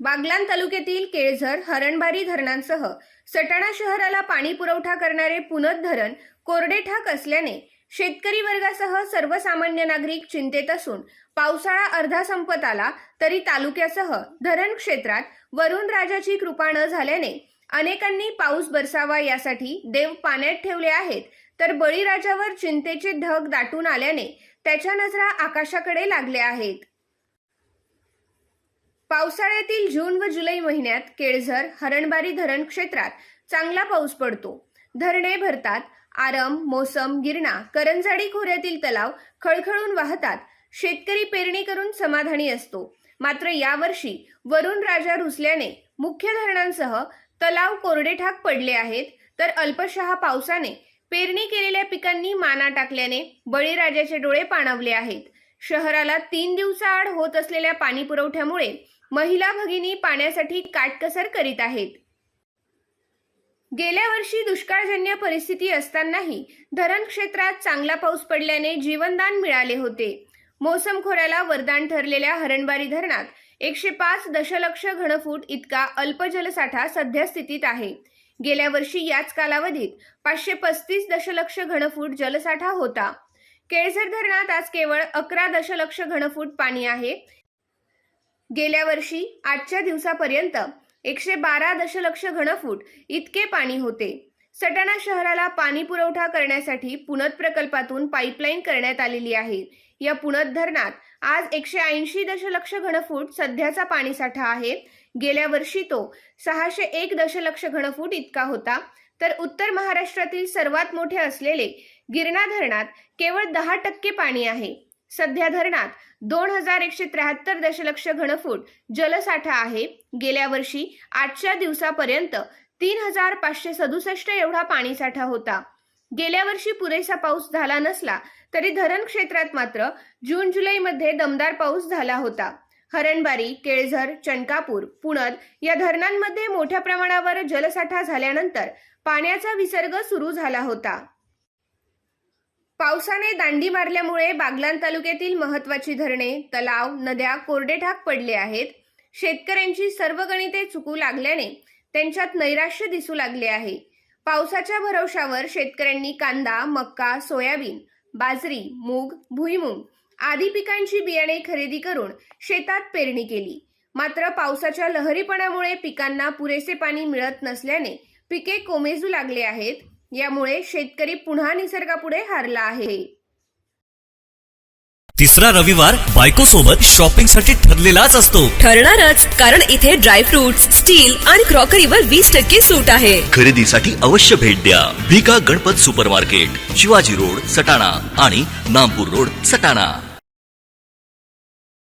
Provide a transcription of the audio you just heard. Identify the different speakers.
Speaker 1: बागलान तालुक्यातील केळझर हरणबारी धरणांसह सटाणा शहराला पाणी पुरवठा करणारे पुनद धरण कोरडे ठाक असल्याने शेतकरी वर्गासह सर्वसामान्य नागरिक चिंतेत असून पावसाळा अर्धा संपत आला तरी तालुक्यासह धरण क्षेत्रात वरुण राजाची कृपा न झाल्याने अनेकांनी पाऊस बरसावा यासाठी देव पाण्यात ठेवले आहेत. तर बळीराजावर चिंतेचे ढग दाटून आल्याने त्याच्या नजरा आकाशाकडे लागल्या आहेत. पावसाळ्यातील जून व जुलै महिन्यात केळझर हरणबारी धरण क्षेत्रात चांगला पाऊस पडतो. धरणे भरतात आरम मोसम गिरणा करंजाडी खोऱ्यातील तलाव खळखळून वाहतात. शेतकरी पेरणी करून समाधानी असतो. मात्र यावर्षी वरुण राजा रुसल्याने मुख्य धरणांसह तलाव कोरडेठाक पडले आहेत. तर अल्पशहा पावसाने पेरणी केलेल्या पिकांनी माना टाकल्याने बळीराजाचे डोळे पाणावले आहेत. शहराला तीन दिवसाआड होत असलेल्या पाणी पुरवठ्यामुळे महिला भगिनी पाण्यासाठी काटकसर करीत आहेत. गेल्या वर्षी दुष्काळजन्य परिस्थिती असतानाही धरण क्षेत्रात चांगला पाऊस पडल्याने जीवनदान मिळाले होते. मोसम खोऱ्याला वरदान ठरलेल्या हरणबारी धरणात एकशे पाच दशलक्ष घनफूट इतका अल्प जलसाठा सध्या स्थितीत आहे. गेल्या वर्षी याच कालावधीत पाचशे पस्तीस दशलक्ष घनफूट जलसाठा होता. केळझर धरणात आज केवळ अकरा दशलक्ष घनफूट पाणी आहे. गेल्या वर्षी आजच्या दिवसापर्यंत एकशे बारा दशलक्ष घनफूट इतके पाणी होते. सटाणा शहराला पाणी पुरवठा करण्यासाठी पुनद प्रकल्पातून पाईपलाईन करण्यात आलेली आहे. या पुनद धरणात आज एकशे ऐंशी दशलक्ष घनफूट सध्याचा पाणीसाठा आहे. गेल्या वर्षी तो सहाशे एक दशलक्ष घनफूट इतका होता. तर उत्तर महाराष्ट्रातील सर्वात मोठे असलेले गिरणा धरणात केवळ दहा टक्के पाणी आहे. सध्या धरणात दोन हजार एकशे त्र्याहत्तर दशलक्ष घनफूट जलसाठा आहे. गेल्या वर्षी आजच्या दिवसापर्यंत तीन हजार पाचशे सदुसष्ट एवढा पाणीसाठा होता. गेल्या वर्षी पुरेसा पाऊस झाला नसला तरी धरण क्षेत्रात मात्र जून जुलैमध्ये दमदार पाऊस झाला होता. हरणबारी केळझर चनकापूर पुणद या धरणांमध्ये मोठ्या प्रमाणावर जलसाठा झाल्यानंतर पाण्याचा विसर्ग सुरू झाला होता. पावसाने दांडी मारल्यामुळे बागलान तालुक्यातील महत्वाची धरणे तलाव नद्या कोरडेठाक पडले आहेत. शेतकऱ्यांची सर्व गणिते चुकू लागल्याने त्यांच्यात नैराश्य दिसू लागले आहे. पावसाच्या भरवशावर शेतकऱ्यांनी कांदा मक्का सोयाबीन बाजरी मूग भुईमूग आदी पिकांची बियाणे खरेदी करून शेतात पेरणी केली. मात्र पावसाच्या लहरीपणामुळे पिकांना पुरेसे पाणी मिळत नसल्याने पिके कोमेजू लागले आहेत यामुळे शेतकरी पुन्हा निसर्गापुढे हारला आहे.
Speaker 2: तिसरा रविवार बायको सोबत शॉपिंगसाठी ठरलेलाच असतो.
Speaker 3: ठरणारच कारण इथे ड्रायफ्रुट्स स्टील आणि क्रॉकरीवर वीस टक्के सूट आहे.
Speaker 2: खरेदीसाठी अवश्य भेट द्या. Bhika Ganpat super market Shivaji road Satana आणि नामपूर रोड सटाणा.